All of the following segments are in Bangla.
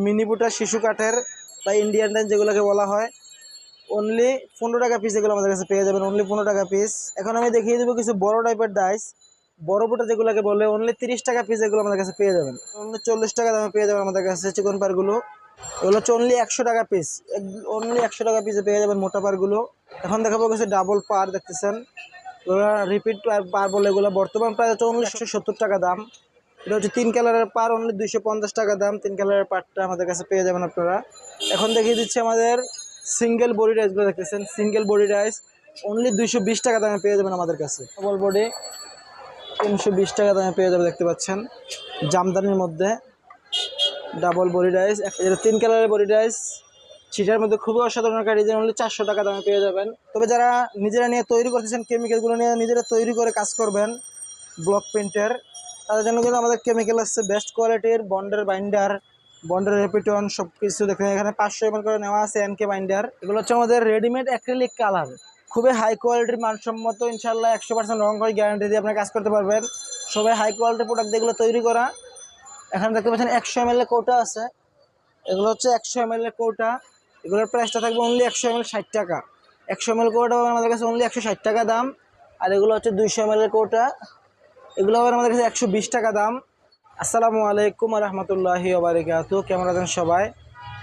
মিনি বুটা শিশু কাঠের বা ইন্ডিয়ান ডাইন যেগুলোকে বলা হয় অনলি পনেরো টাকা পিস এগুলো আমাদের কাছে পেয়ে যাবেন অনলি পনেরো টাকা পিস এখন আমি দেখিয়ে দেবো কিছু বড় টাইপের ডাইস বড় বুটা যেগুলোকে বলে অনলি তিরিশ টাকা পিস এগুলো আমাদের কাছে পেয়ে যাবেন। অনলি চল্লিশ টাকা দামে পেয়ে যাবেন আমাদের কাছে চিকন পারগুলো এগুলো হচ্ছে অনলি একশো টাকা পিস অনলি একশো টাকা পিসে পেয়ে যাবেন মোটা পারগুলো এখন দেখাবো কিছু ডাবল পার দেখতেছেন। রিপিট পার বলে এগুলো বর্তমান প্রায় হচ্ছে অনলি একশো সত্তর টাকা দাম। এটা হচ্ছে তিন কালারের পার অনলি দুইশো পঞ্চাশ টাকা দাম। তিন কালারের পারটা আমাদের কাছে পেয়ে যাবেন আপনারা। এখন দেখিয়ে দিচ্ছি আমাদের সিঙ্গেল বডি রাইসগুলো দেখতেছেন। সিঙ্গেল বডি রাইস অনলি দুইশো বিশ টাকা দামে পেয়ে যাবেন আমাদের কাছে। ডবল বডি তিনশো বিশ টাকা দামে পেয়ে যাবে দেখতে পাচ্ছেন। জামদানির মধ্যে ডাবল বডি রাইস এটা তিন কালারের বডি রাইস সেটার মধ্যে খুবই অসাধারণ একটা ডিজাইন অনলি চারশো টাকা দামে পেয়ে যাবেন। তবে যারা নিজেরা নিয়ে তৈরি করতেছেন কেমিক্যালগুলো নিয়ে, নিজেরা তৈরি করে কাজ করবেন ব্লক প্রিন্টের তাদের জন্য কিন্তু আমাদের কেমিক্যাল আসছে বেস্ট কোয়ালিটির বন্ডের বাইন্ডার বন্ডের রেপিটন সব কিছু দেখেন, এখানে পাঁচশো এমএল করে নেওয়া আছে এনকে বাইন্ডার এগুলো হচ্ছে আমাদের রেডিমেড অ্যাক্রিলিক কালার খুবই হাই কোয়ালিটির মানসম্মত ইনশাল্লাহ একশো পার্সেন্ট রং করে গ্যারান্টি দিয়ে আপনি কাজ করতে পারবেন। সবাই হাই কোয়ালিটির প্রোডাক্ট যেগুলো তৈরি করা। এখানে দেখতে পাচ্ছেন একশো এম কৌটা আছে। এগুলো হচ্ছে একশো এম কৌটা এগুলোর প্রাইসটা থাকবে অনলি একশো এমএল ষাট টাকা। একশো এম কৌটা আমাদের কাছে অনলি একশো ষাট টাকা দাম। আর এগুলো হচ্ছে দুইশো এম কৌটা এগুলো আবার আমাদের কাছে একশো বিশ টাকা দাম। আসসালামু আলাইকুম রহমতুল্লাহি ওবারিকাত কেমন আছেন সবাই?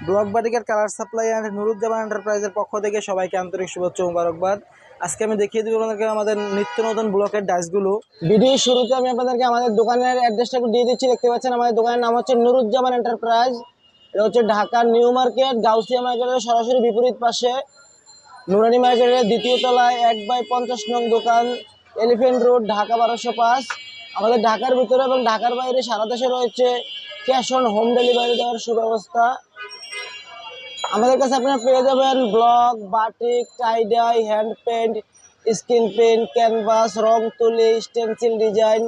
ব্লক বাটিকার কালার সাপ্লাই অ্যান্ড নুরুজ্জামান এন্টারপ্রাইজের পক্ষ থেকে সবাইকে আন্তরিক শুভেচ্ছা মুবারকবাদ। আজকে আমি দেখিয়ে দেবো আপনাদেরকে আমাদের নিত্য নতুন ব্লকের ডাইসগুলো। ভিডিও শুরুতে আমি আপনাদেরকে আমাদের দোকানের অ্যাড্রেসটা দিয়ে দিচ্ছি, দেখতে পাচ্ছেন আমাদের দোকানের নাম হচ্ছে নুরুজ্জামান এন্টারপ্রাইজ। এটা হচ্ছে ঢাকার নিউ মার্কেট, গাউসিয়া মার্কেটের সরাসরি বিপরীত পাশে। নুরানি মার্কেটের দ্বিতীয় তলায় এক বাই পঞ্চাশ নং দোকান। এলিফেন্ট রোড ঢাকা বারোশো পাঁচ। আমাদের ঢাকার ভিতরে এবং ঢাকার বাইরে সারা দেশে রয়েছে ক্যাশ অন হোম ডেলিভারি দেওয়ার সুব্যবস্থা। আমাদের কাছে আপনারা পেয়ে যাবেন block batik tie dye hand paint screen paint canvas রং তুলি স্টেন্সিল ডিজাইন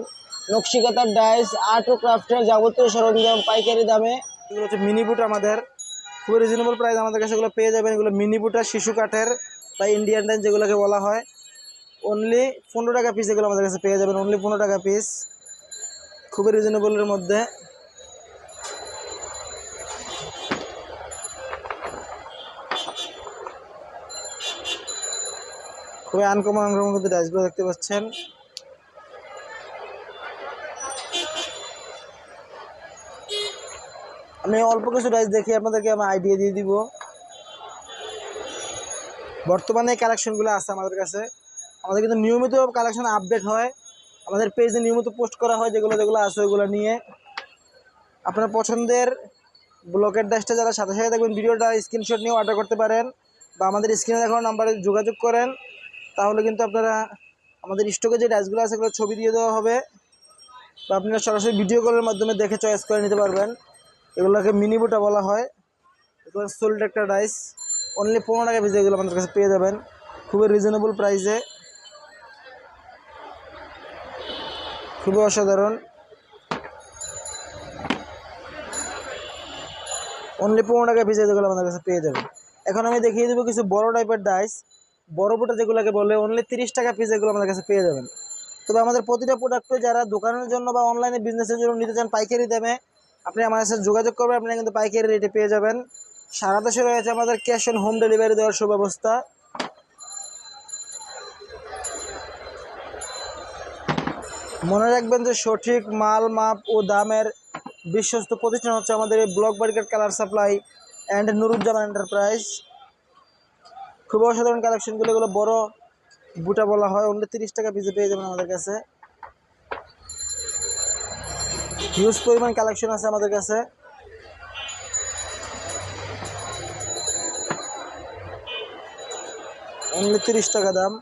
নকশিকাতার ডাইস আর্ট ও ক্রাফটের যাবতীয় সরঞ্জাম, পাইকারি দামে। এগুলো হচ্ছে মিনি বুট আমাদের। খুবই রিজনেবল প্রাইস আমাদের কাছে এগুলো পেয়ে যাবেন। এগুলো মিনি বুটা শিশু কাঠের বা ইন্ডিয়ান ডাইন যেগুলোকে বলা হয়। অনলি পনেরো টাকা পিস এগুলো আমাদের কাছে পেয়ে যাবেন। অনলি পনেরো টাকা পিস খুবই রিজনেবলের মধ্যে। খুবই আনকমন আনকমন কিন্তু ডাইসগুলো দেখতে পাচ্ছেন। আমি অল্প কিছু ডাইস দেখি আপনাদেরকে আমি আইডিয়া দিয়ে দিব। বর্তমানে এই কালেকশনগুলো আছে আমাদের কাছে। আমাদের কিন্তু নিয়মিত কালেকশন আপডেট হয়। আমাদের পেজে নিয়মিত পোস্ট করা হয়, যেগুলো যেগুলো আছে ওগুলো নিয়ে। আপনার পছন্দের ব্লকের ডাইসটা যারা সাথে সাথে দেখবেন, ভিডিওটা স্ক্রিনশট নিয়ে অর্ডার করতে পারেন বা আমাদের স্ক্রিনে দেখানো নাম্বারে যোগাযোগ করেন। তাহলে কিন্তু আপনারা আমাদের স্টকে যে ডাইসগুলো আছে, সেগুলো ছবি দিয়ে দেওয়া হবে। বা আপনারা সরাসরি ভিডিও কলের মাধ্যমে দেখে চয়েস করে নিতে পারবেন। এগুলোকে মিনি বুটা বলা হয়। এগুলো সোল্ড একটা ডাইস অনলি পনেরো টাকা পিস এগুলো আমাদের কাছে পেয়ে যাবেন। খুবই রিজনেবল প্রাইসে খুবই অসাধারণ। অনলি পনেরো টাকা পিস এগুলো আমাদের কাছে পেয়ে যাবেন। এখন আমি দেখিয়ে দেবো কিছু বড় টাইপের ডাইস বড় বুটা যেগুলোকে বলে অনলি তিরিশ টাকা পিস এগুলো আমাদের কাছে পেয়ে যাবেন। তবে আমাদের প্রতিটা প্রোডাক্টে যারা দোকানের জন্য বা অনলাইনে বিজনেসের জন্য নিতে চান পাইকারি দামে, আপনি আমাদের সাথে যোগাযোগ করবেন, আপনি কিন্তু পাইকারি রেটে পেয়ে যাবেন। সারা দেশে রয়েছে আমাদের ক্যাশ অন হোম ডেলিভারি দেওয়ার সুব্যবস্থা। মনে রাখবেন যে সঠিক মাল, মাপ ও দামের বিশ্বস্ত প্রতিষ্ঠান হচ্ছে আমাদের এই block market colour supply and Nuruzzaman enterprise. খুব অসাধারণ কালেকশনগুলো, এগুলো বড় বুটা বলা হয় অনলি তিরিশ টাকা পিসে পেয়ে যাবেন আমাদের কাছে। হিউজ পরিমাণ কালেকশন আছে আমাদের কাছে। অনলি তিরিশ টাকা দাম।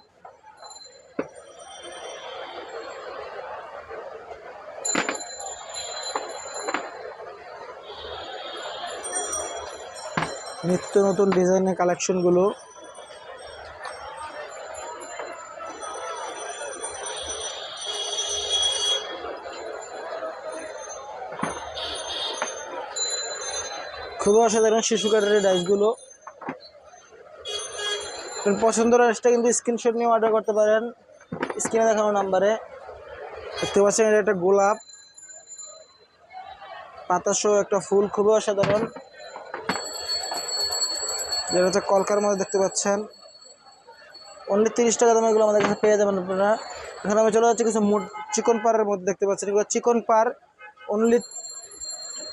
নিত্য নতুন ডিজাইনের কালেকশনগুলো। খুবই অসাধারণ শিশু কাটারের ডাইসগুলো। পছন্দ ডাইসটা কিন্তু স্ক্রিনশট নিয়ে অর্ডার করতে পারেন। স্ক্রিনে দেখানো নাম্বারে। দেখতে পাচ্ছেন এটা একটা গোলাপ। পাতাসহ একটা ফুল, খুবই অসাধারণ। যেটা হচ্ছে কলকার মধ্যে দেখতে পাচ্ছেন। অনলি তিরিশ টাকা দামে এগুলো আমাদের কাছে পেয়ে যাবেন আপনারা। এখানে আমি চলে যাচ্ছি কিছু চিকন পারের মধ্যে দেখতে পাচ্ছেন। এগুলো চিকন পার অনলি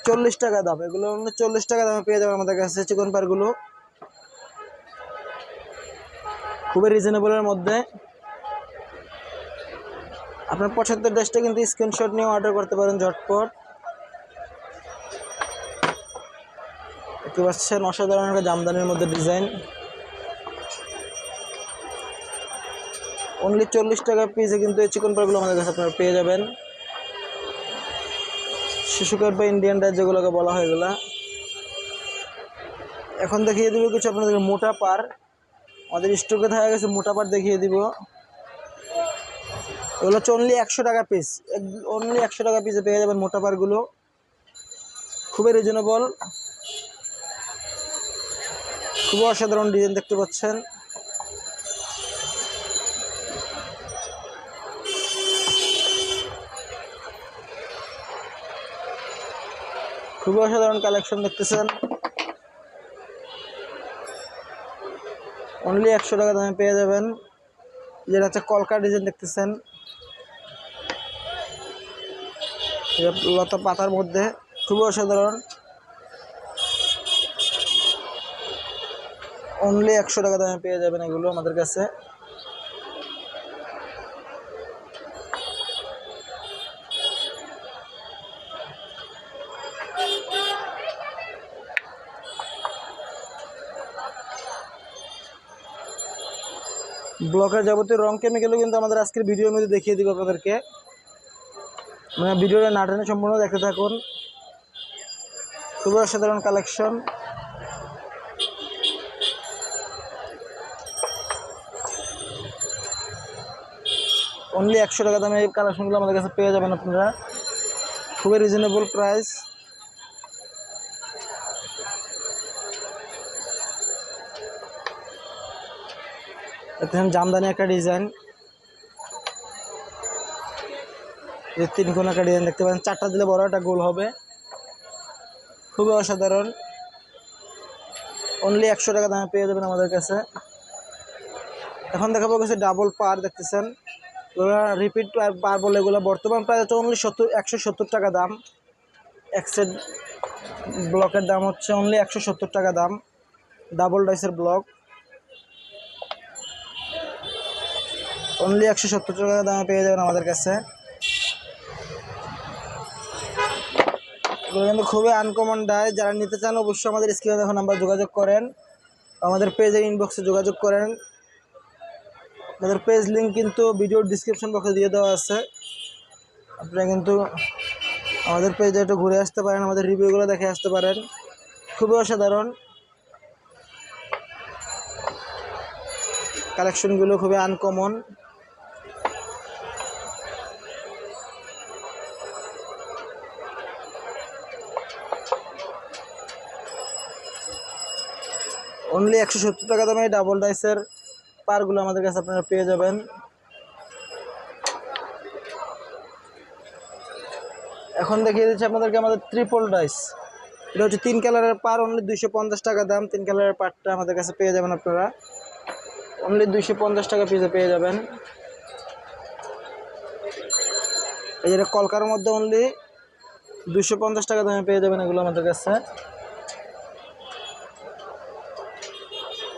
চল্লিশ টাকা দাম। এগুলো অনলি চল্লিশ টাকা দামে পেয়ে যাবেন আমাদের কাছে চিকন পারগুলো খুবই রিজনেবলের মধ্যে। আপনার পছন্দের ড্রেসটা কিন্তু স্ক্রিনশট নিয়ে অর্ডার করতে পারেন ঝটপট। দেখতে পাচ্ছেন অসাধারণ একটা জামদানির মধ্যে ডিজাইন। অনলি চল্লিশ টাকা পিসে কিন্তু এই চিকন পারগুলো আমাদের কাছে আপনারা পেয়ে যাবেন। শিশুকার বা ইন্ডিয়ান ডাইস যেগুলোকে বলা হয় এগুলা। এখন দেখিয়ে দিব কিছু আপনাদের মোটা পার আমাদের স্টকে থাকা গেছে মোটা পার দেখিয়ে দিব। এগুলো হচ্ছে অনলি একশো টাকা পিস অনলি একশো টাকা পিসে পেয়ে যাবেন মোটা পারগুলো খুবই রিজনেবল খুবই অসাধারণ ডিজাইন দেখতে পাচ্ছেন। খুব অসাধারণ কালেকশন দেখতেছেন। অনলি একশো টাকা দামে পেয়ে যাবেন। যেটা হচ্ছে কলকা ডিজাইন দেখতেছেন। লতা পাতার মধ্যে। খুবই অসাধারণ। অনলি একশো টাকা দামে পেয়ে যাবেন এগুলো আমাদের কাছে। ব্লকের যাবতীয় রং কেমিক্যালও কিন্তু আমাদের আজকের ভিডিওর মধ্যে দেখিয়ে দিব আপনাদেরকে। মানে ভিডিওটা নাটনে সম্পূর্ণ দেখতে থাকুন। খুবই অসাধারণ কালেকশন অনলি একশো টাকা দামে এই কালেকশনগুলো আমাদের কাছে পেয়ে যাবেন আপনারা। খুবই রিজনেবল প্রাইস জামদানি একটা ডিজাইন তিন কোন একটা ডিজাইন দেখতে পাচ্ছেন চারটা দিলে বড় একটা গোল হবে। খুবই অসাধারণ। অনলি একশো টাকা দামে পেয়ে যাবেন আমাদের কাছে। এখন দেখাবো কিছু ডাবল পার দেখতেছেন। রিপিট পার বলে এগুলো। বর্তমান প্রায় হচ্ছে অনলি সত্তর, একশো সত্তর টাকা দাম। এক সেট ব্লকের দাম হচ্ছে অনলি একশো সত্তর টাকা দাম। ডাবল ডাইসের ব্লক অনলি একশো সত্তর টাকা দামে পেয়ে যাবেন আমাদের কাছে। এগুলো কিন্তু খুবই আনকমন ডাই যারা নিতে চান অবশ্যই আমাদের স্ক্রিনে দেখো নাম্বার যোগাযোগ করেন। আমাদের পেজের ইনবক্সে যোগাযোগ করেন। আমাদের পেজ লিঙ্ক কিন্তু ভিডিওর ডিসক্রিপশন বক্সে দিয়ে দেওয়া আছে। আপনারা কিন্তু আমাদের পেজে একটু ঘুরে আসতে পারেন, আমাদের রিভিউগুলো দেখে আসতে পারেন। খুবই অসাধারণ। কালেকশনগুলো খুবই আনকমন অনলি একশো সত্তর টাকা দামে ডাবল ডাইসের পারগুলো আমাদের কাছে আপনারা পেয়ে যাবেন। এখন দেখিয়ে দিচ্ছি আপনাদেরকে আমাদের ট্রিপল ডাইস এটা হচ্ছে তিন কালারের পার অনলি দুইশো পঞ্চাশ টাকা দাম। তিন কালারের পারটা আমাদের কাছে পেয়ে যাবেন আপনারা। অনলি দুইশো পঞ্চাশ টাকা পিসে পেয়ে যাবেন। এই যেটা কলকার মধ্যে অনলি দুশো পঞ্চাশ টাকা দামে পেয়ে যাবেন এগুলো আমাদের কাছে।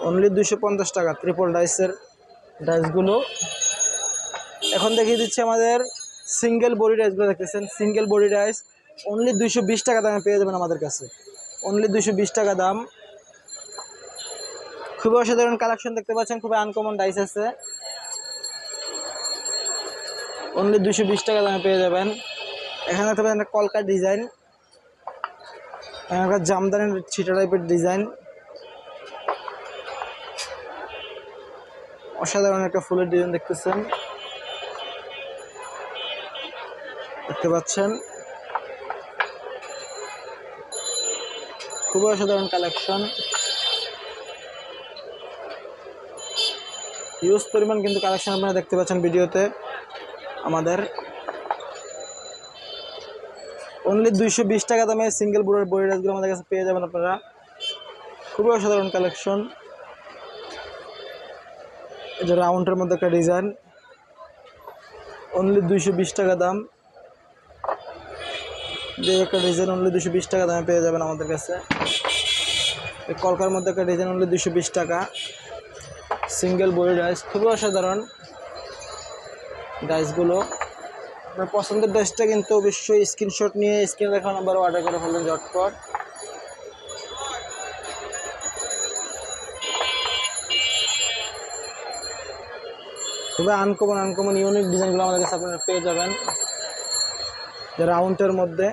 অনলি দুশো পঞ্চাশ টাকা ট্রিপল ডাইসের ডাইসগুলো এখন দেখিয়ে দিচ্ছি আমাদের সিঙ্গেল বডি ডাইসগুলো দেখতেছেন। সিঙ্গেল বডি ডাইস অনলি দুইশো বিশ টাকা দামে পেয়ে যাবেন আমাদের কাছে। অনলি দুইশো বিশ টাকা দাম। খুবই অসাধারণ কালেকশন দেখতে পাচ্ছেন, খুবই আনকমন ডাইস আছে। অনলি দুশো বিশ টাকা দামে পেয়ে যাবেন। এখানে দেখতে পাচ্ছেন একটা কলকা ডিজাইন এখানকার জামদানির ছিটা টাইপের ডিজাইন অসাধারণ একটা ফুলের ডিজাইন দেখতেছেন। দেখতে পাচ্ছেন। খুবই অসাধারণ কালেকশন। ইউজ পরিমাণ কিন্তু কালেকশন আপনারা দেখতে পাচ্ছেন ভিডিওতে আমাদের। অনলি দুইশো বিশ টাকা দামে সিঙ্গেল বোর্ডের বডি ড্রেসগুলো আমাদের কাছে পেয়ে যাবেন আপনারা। খুবই অসাধারণ কালেকশন। যে রাউন্ডের মধ্যে একটা ডিজাইন। অনলি দুইশো বিশ টাকা দাম। যে একটা ডিজাইন অনলি দুশো বিশ টাকা দামে পেয়ে যাবেন আমাদের কাছে। কলকার মধ্যে একটা ডিজাইন অনলি দুশো বিশ টাকা। সিঙ্গেল বডি ডাইস খুবই অসাধারণ। ডাইসগুলো আপনার পছন্দের ডাইসটা কিন্তু অবশ্যই স্ক্রিনশট নিয়ে স্ক্রিনে দেখা নাম্বার অর্ডার করে ফেলবেন ঝটপট। খুবই আনকমন আনকমন ইউনিক ডিজাইনগুলো আমাদের কাছে আপনারা পেয়ে যাবেন। রাউন্ডের মধ্যে।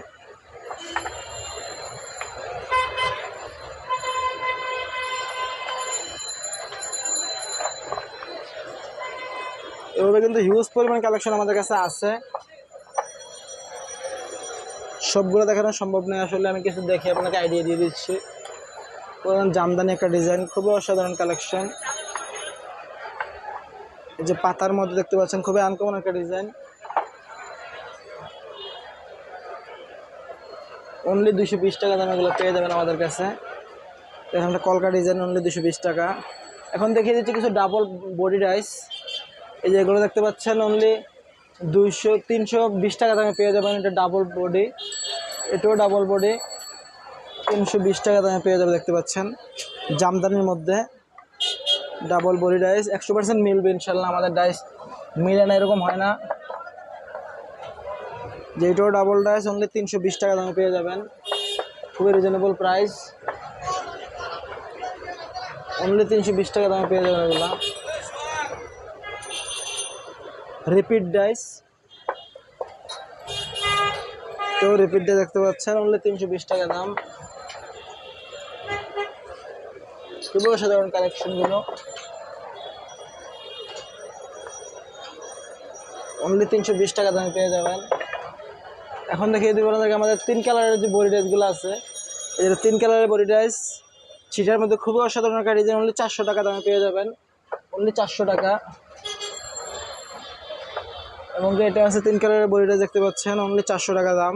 এভাবে কিন্তু হিউজ পরিমাণ কালেকশন আমাদের কাছে আছে। সবগুলো দেখানো সম্ভব নয়, আসলে আমি কিছু দেখে আপনাকে আইডিয়া দিয়ে দিচ্ছি। জামদানি একটা ডিজাইন খুবই অসাধারণ কালেকশন এই যে পাতার মধ্যে দেখতে পাচ্ছেন, খুবই আনকমন একটা ডিজাইন অনলি দুশো বিশ টাকা দাম এগুলো পেয়ে যাবেন আমাদের কাছে। এখানটা কলকা ডিজাইন অনলি দুশো বিশ টাকা। এখন দেখিয়ে দিচ্ছি কিছু ডাবল বডি রাইস এই যে এগুলো দেখতে পাচ্ছেন অনলি দুইশো, তিনশো বিশ টাকা দামে পেয়ে যাবেন এটা ডাবল বডি এটাও ডাবল বডি তিনশো বিশ টাকা দামে পেয়ে যাবে দেখতে পাচ্ছেন। জামদানির মধ্যে। ডাবল বডি ডাইস, একশো পার্সেন্ট মিলবে ইনশাল্লাহ আমাদের ডাইস। মিলে না এরকম হয় না। যেটাও ডাবল ডাইস অনলি তিনশো বিশ টাকা দামে পেয়ে যাবেন। খুবই রিজনেবল প্রাইস অনলি তিনশো বিশ টাকা দামে পেয়ে যাবেন এগুলো। রিপিট ডাইস তো রিপিট ডাই দেখতে পাচ্ছেন অনলি তিনশো বিশ টাকা দাম। খুবই অসাধারণ কালেকশনগুলো অনলি তিনশো বিশ টাকা দামে পেয়ে যাবেন। এখন দেখিয়ে দিব আপনাদেরকে আমাদের তিন কালারের যে বডি ডাইসগুলো আছে যে তিন কালারের বডি ডাইস সেটার মধ্যে খুবই অসাধারণ একটা ডিজাইন অনলি চারশো টাকা দামে পেয়ে যাবেন। অনলি চারশো টাকা। এবং যে এটা আছে তিন কালারের বডিটা দেখতে পাচ্ছেন অনলি চারশো টাকা দাম।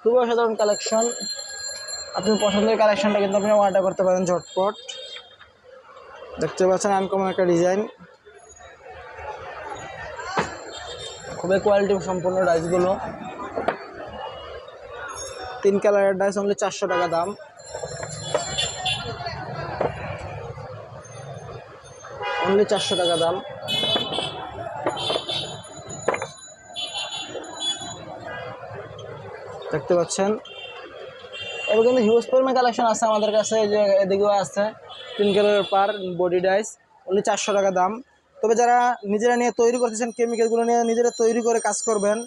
খুবই অসাধারণ কালেকশন আপনি পছন্দের কালেকশনটা কিন্তু আপনি অর্ডার করতে পারেন ঝটপট। দেখতে পাচ্ছেন আনকমন একটা ডিজাইন খুবই কোয়ালিটি সম্পূর্ণ ডাইসগুলো তিন কালারের ডাইস অনলি চারশো টাকা দাম। অনলি চারশো টাকা দাম। দেখতে পাচ্ছেন। এবার কিন্তু হিউজ পরিমাণ কালেকশন আছে আমাদের কাছে এই যে এদিকেও আছে। তিন কালারের পার বডি ডাইস অনলি চারশো টাকা দাম। তবে যারা নিজেরা নিয়ে তৈরি করতেছেন কেমিক্যালগুলো নিয়ে নিজেরা তৈরি করে কাজ করবেন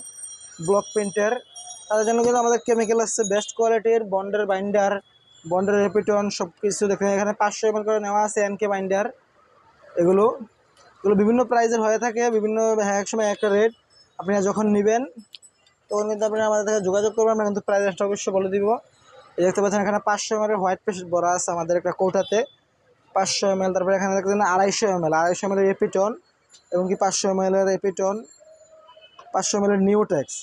ব্লক প্রিন্টের তাদের জন্য কিন্তু আমাদের কেমিক্যাল আসছে বেস্ট কোয়ালিটির বন্ডের বাইন্ডার বন্ডের রেপিটন সব কিছু দেখেন। এখানে পাঁচশো এমএল করে নেওয়া আছে এনকে বাইন্ডার এগুলো এগুলো বিভিন্ন প্রাইজের হয়ে থাকে, বিভিন্ন এক সময় একটা রেট আপনি যখন নেবেন, তখন কিন্তু আপনি আমাদের থেকে যোগাযোগ করবেন, আমরা কিন্তু প্রাইসটা অবশ্যই বলে দিব। দেখতে পাচ্ছেন, এখানে পাঁচশো এম এর হোয়াইট পেস্ট ভরা আছে আমাদের একটা কৌটাতে। পাঁচশো এম এল তারপরে এখানে দেখতে আড়াইশো এম এল আড়াইশো এম এর এপিটন এবং কি পাঁচশো এম এর এপিটন, পাঁচশো এম এর নিউটেক্স।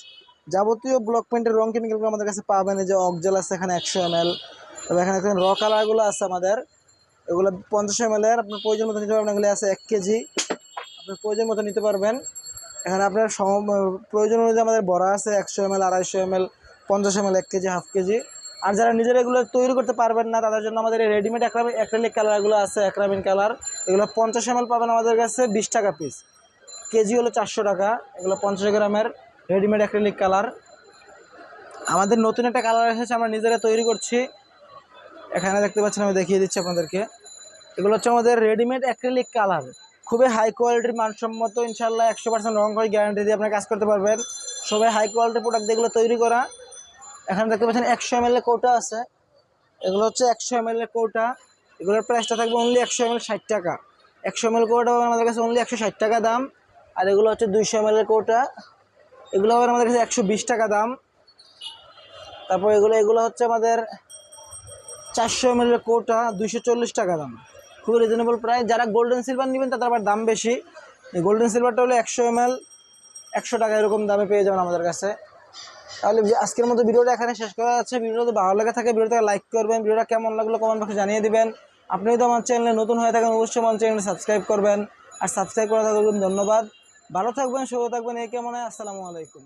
যাবতীয় ব্লক পেন্টের রং কেমিক্যালগুলো আমাদের কাছে পাবেন, এই যে অকজেল আছে এখানে একশো এম এল তবে এখানে এখানে র কালারগুলো আছে আমাদের। এগুলো পঞ্চাশ এম এল এর, আপনার প্রয়োজন মতো নিতে পারবেন, এগুলো আছে এক কেজি আপনার প্রয়োজন মতো নিতে পারবেন। এখানে আপনার সম প্রয়োজন অনুযায়ী আমাদের বড়া আছে একশো এম এল আড়াইশো এম এল পঞ্চাশ এম এল এক কেজি হাফ কেজি আর যারা নিজেরা এগুলো তৈরি করতে পারবেন না, তাদের জন্য আমাদের এই রেডিমেড অ্যাক্রালিক কালারগুলো আছে অ্যাক্রামিন কালার এগুলো পঞ্চাশ এমএল পাবেন আমাদের কাছে, বিশ টাকা পিস কেজি হলো চারশো টাকা। এগুলো পঞ্চাশ গ্রামের রেডিমেড অ্যাক্রিলিক কালার আমাদের নতুন একটা কালার এসেছে, আমরা নিজেরা তৈরি করছি। এখানে দেখতে পাচ্ছেন, আমি দেখিয়ে দিচ্ছি আপনাদেরকে। এগুলো হচ্ছে আমাদের রেডিমেড অ্যাক্রিলিক কালার খুবই হাই কোয়ালিটির মানসম্মত ইনশাল্লাহ একশো পার্সেন্ট রং করে গ্যারান্টি দিয়ে আপনার কাজ করতে পারবেন। সবাই হাই কোয়ালিটির প্রোডাক্ট এগুলো তৈরি করা। এখানে দেখতে পাচ্ছেন একশো এম কৌটা আছে। এগুলো হচ্ছে একশো এম কৌটা। এগুলোর প্রাইসটা থাকবে অনলি একশো এম ষাট টাকা। একশো এম কৌটা আমাদের কাছে অনলি একশো ষাট টাকা দাম। আর এগুলো হচ্ছে দুইশো এম কৌটা। এগুলো হবে আমাদের কাছে একশো বিশ টাকা দাম। তারপর এগুলো এগুলো হচ্ছে আমাদের চারশো এম কৌটা, দুইশো চল্লিশ টাকা দাম। খুবই রিজনেবল প্রাইস যারা গোল্ডেন সিলভার নেবেন, তাদের আবার দাম বেশি। গোল্ডেন সিলভারটা হলো একশো এম একশো টাকা এরকম দামে পেয়ে যাবেন আমাদের কাছে। তাহলে আজকের মতো ভিডিওটা এখানে শেষ করা যাচ্ছে। ভিডিওটা ভালো লাগে থাকে ভিডিওটা লাইক করবেন, ভিডিওটা কেমন লাগল কমেন্ট বক্সে জানিয়ে দিবেন। আপনি যদি আমার চ্যানেলে নতুন হয়ে থাকেন, অবশ্যই আমার চ্যানেলে সাবস্ক্রাইব করবেন। আর সাবস্ক্রাইব করা থাকবেন ধন্যবাদ। ভালো থাকবেন, সুস্থ থাকবেন, এই কেমন আসসালামু আলাইকুম।